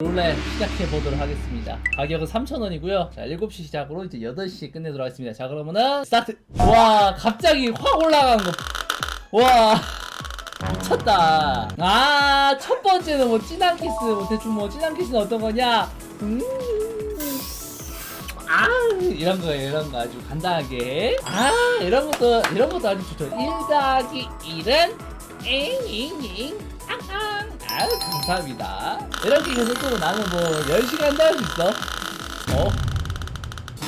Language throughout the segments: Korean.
롤렛 시작해 보도록 하겠습니다. 가격은 3,000원이고요. 자, 7시 시작으로 이제 8시 끝내도록 하겠습니다. 자, 그러면은 스타트. 와, 갑자기 확 올라간 거. 와. 미쳤다. 아, 첫 번째는 뭐 진한 키스, 뭐 대충 뭐 진한 키스는 어떤 거냐? 음. 아, 이런 거 이런 거 아주 간단하게. 아, 이런 것도 이런 것도 아주 좋죠. 1 더하기 1은 잉잉잉 앙앙. 아유, 감사합니다. 이렇게 또 나는 뭐 10시간 더할수 있어. 어?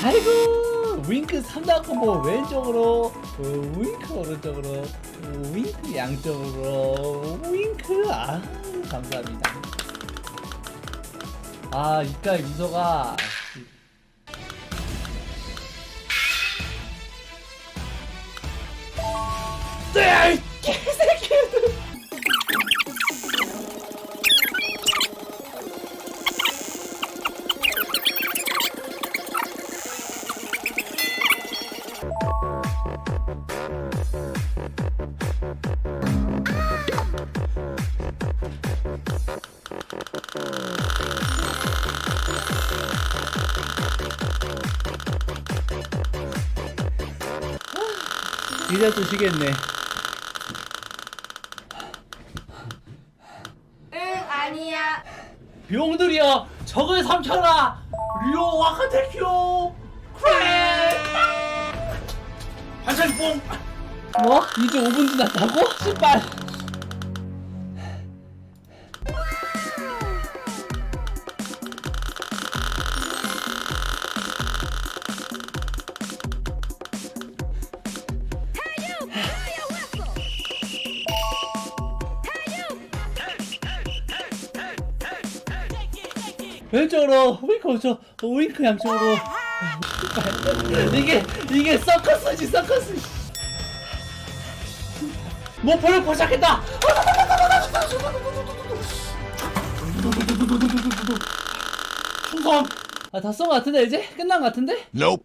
아이고 윙크 3단 콤보 왼쪽으로 어, 윙크 오른쪽으로 어, 윙크 양쪽으로 윙크 아 감사합니다 아 이까의 미소가 이제 또 쉬겠네. 응 아니야. 용들이여 적을 삼켜라! 류오 와카테키오! 크레 한참 뽕! 뭐? 이제 5분 지났다고? 신발 왼쪽으로 윙크 오른쪽 윙크 양쪽으로. 이게 이게 서커스지 서커스. 목표를 포착했다. 충성. 아 다 쏜 것 같은데 이제? 끝난 것 같은데? Nope.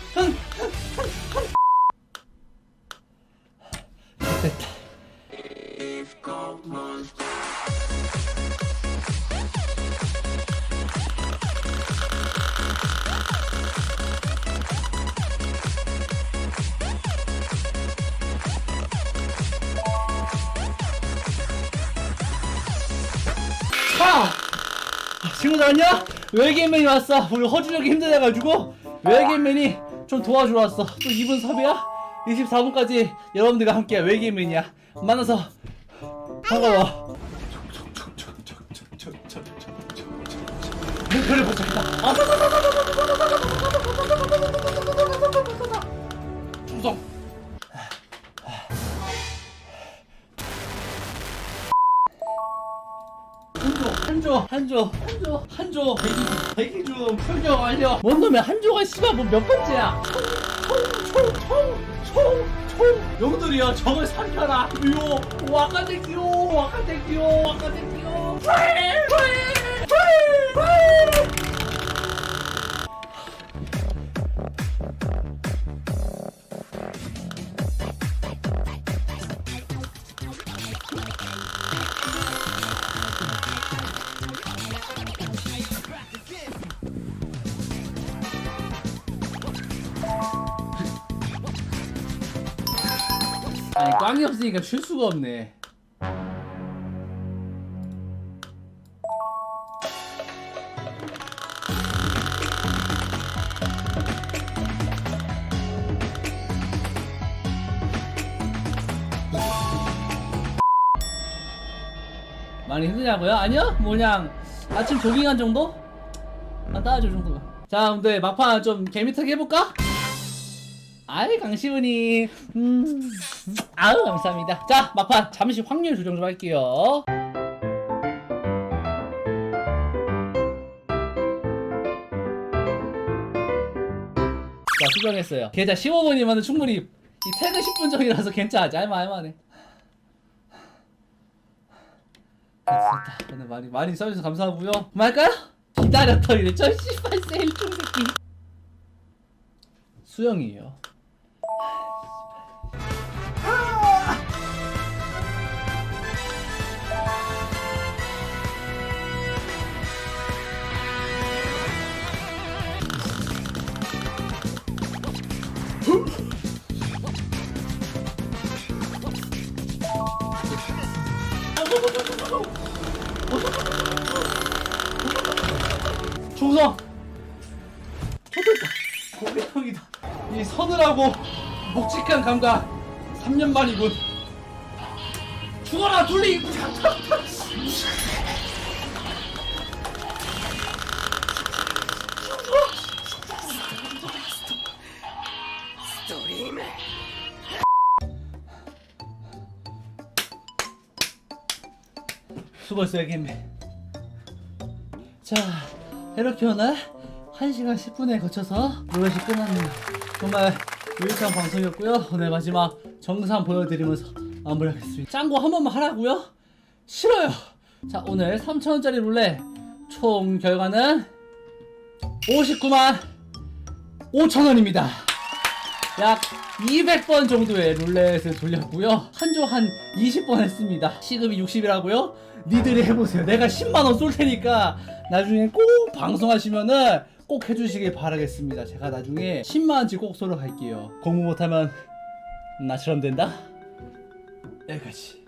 차! 친구들 안녕? 외계인맨이 왔어. 우리 허준혁이 힘들어가지고 외계인맨이 좀 도와주러 왔어. 또 2분 섭이야? 24분까지 여러분들과 함께 외계인맨이야. 만나서 반가워. 목표를 포착했다. 충성. 한조 한조 한조 한조 대기 대기 중 표정 완료 뭔 놈이야 한조가 씨발 뭐몇 번째야 총총총총총 영들이여 적을 삼켜라 요 와카데키요 와카데키요 와카데키요 프레 프레 프레 프레 아니 꽝이 없으니까 쉴 수가 없네 많이 힘드냐고요? 아니요? 뭐 그냥 아침 조깅한 정도? 안 따라줘 정도가 자 근데 막판 좀 개미터게 해볼까? 아이 강시훈이 음 아우 감사합니다. 자 막판 잠시 확률 조정 좀 할게요. 자 수정했어요. 계좌 15분이면 충분히 이 퇴근 10분 전이라서 괜찮아. 알만 할만해. 됐다. 오늘 많이 많이 써주셔서 감사하고요. 말까요? 기다렸더 이랬죠? 씨발 세일충 새끼. 수영이에요 충성! 초대다 고개통이다. 이 서늘하고 묵직한 감각 3년 만이군. 죽어라 둘리 수고했어요 겜매 자 이렇게 오늘 1시간 10분에 거쳐서 이것이 끝납니다 정말 유익한 방송이었고요. 오늘 마지막 정산 보여드리면서 마무리하겠습니다. 짠거한 번만 하라고요? 싫어요. 자 오늘 3천원짜리 룰렛. 총 결과는 59만 5천원입니다 약 200번 정도의 룰렛을 돌렸고요. 한 조 한 20번 했습니다. 시급이 60이라고요? 니들이 해보세요. 내가 10만원 쏠 테니까 나중에 꼭 방송하시면은 꼭 해주시길 바라겠습니다. 제가 나중에 10만원치 꼭 쏘러 갈게요. 공부 못하면 나처럼 된다? 여기까지